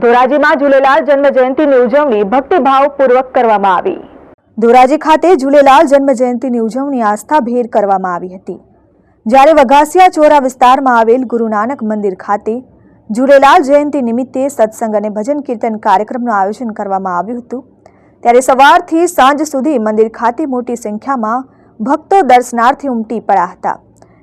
ધોરાજીમાં ઝૂલેલાલ જન્મ જયંતિની ઉજવણી ભક્તિભાવપૂર્વક કરવામાં આવી. ધોરાજી ખાતે ઝૂલેલાલ જન્મ જયંતિની ઉજવણી આસ્થાભેર કરવામાં આવી હતી. જ્યારે વઘાસિયા ચોરા વિસ્તારમાં આવેલ ગુરુ નાનક મંદિર ખાતે ઝૂલેલાલ જયંતિ નિમિત્તે સત્સંગ અને ભજન કીર્તન કાર્યક્રમનું આયોજન કરવામાં આવ્યું હતું. ત્યારે સવારથી સાંજ સુધી મંદિર ખાતે મોટી સંખ્યામાં ભક્તો દર્શનાર્થી ઉમટી પડ્યા હતા.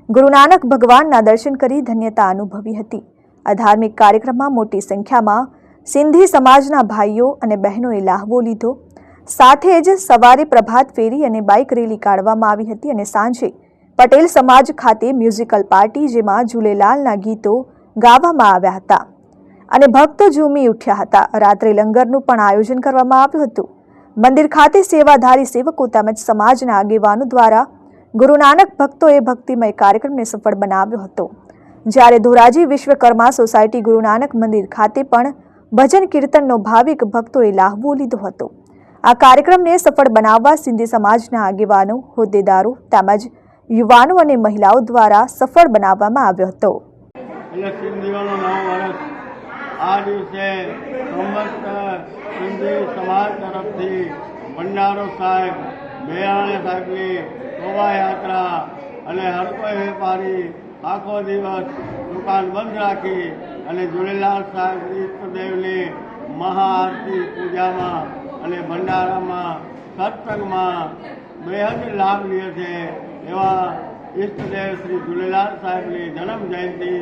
ગુરુ નાનક ભગવાનના દર્શન કરી ધન્યતા અનુભવી હતી. આ ધાર્મિક કાર્યક્રમમાં મોટી સંખ્યામાં સિંધી સમાજના ભાઈઓ અને બહેનોએ લાહવો લીધો. સાથે જ સવારે પ્રભાત ફેરી અને બાઇક રેલી કાઢવામાં આવી હતી અને સાંજે પટેલ સમાજ ખાતે મ્યુઝિકલ પાર્ટી જેમાં ઝૂલેલાલના ગીતો ગાવામાં આવ્યા હતા. અને ભક્તો ઝૂમી ઉઠ્યા હતા. રાત્રે લંગરનું પણ આયોજન કરવામાં આવ્યું હતું. મંદિર ખાતે સેવાધારી સેવકો તેમજ સમાજના આગેવાનો દ્વારા ગુરુ નાનક ભક્તોએ ભક્તિમય કાર્યક્રમને સફળ બનાવ્યો હતો. જ્યારે ધોરાજી વિશ્વકર્મા સોસાયટી ગુરુ નાનક મંદિર ખાતે પણ ભજન કીર્તનનો ભાવિક ભક્તોએ લાહવો લીધો હતો. આ કાર્યક્રમને સફળ બનાવવા સિંધી સમાજના આગેવાનો, હોદ્દેદારો તેમજ યુવાનો અને મહિલાઓ દ્વારા સફળ બનાવવામાં આવ્યો હતો. આ દિવસે સિંધી સમાજ તરફથી ભંડારો સાહેબ મેયાણે સાહેબની શોભાયાત્રા અને હરકો વેપારી આખો દિવસ દુકાન બંધ રાખી અને ઝૂલેલાલ સાહેબ ઈષ્ટદેવને મહાઆરતી પૂજામાં અને ભંડારામાં, સત્સંગમાં બેહદ લાભ લે છે એવા ઈષ્ટદેવ શ્રી ઝૂલેલાલ સાહેબની જન્મ જયંતિ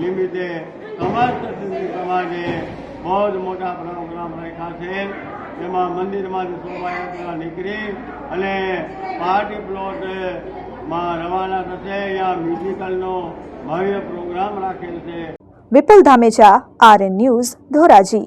નિમિત્તે સમસ્ત સિંધી સમાજે બહુ જ મોટા પ્રોગ્રામ રાખ્યા છે. એમાં મંદિરમાંથી શોભાયાત્રા નીકળી અને પાર્ટી પ્લોટમાં રવાના થશે. અહીંયા મ્યુઝિકલનો ભવ્ય પ્રોગ્રામ રાખેલ છે. Vipul Dhameja RN news Dhoraji.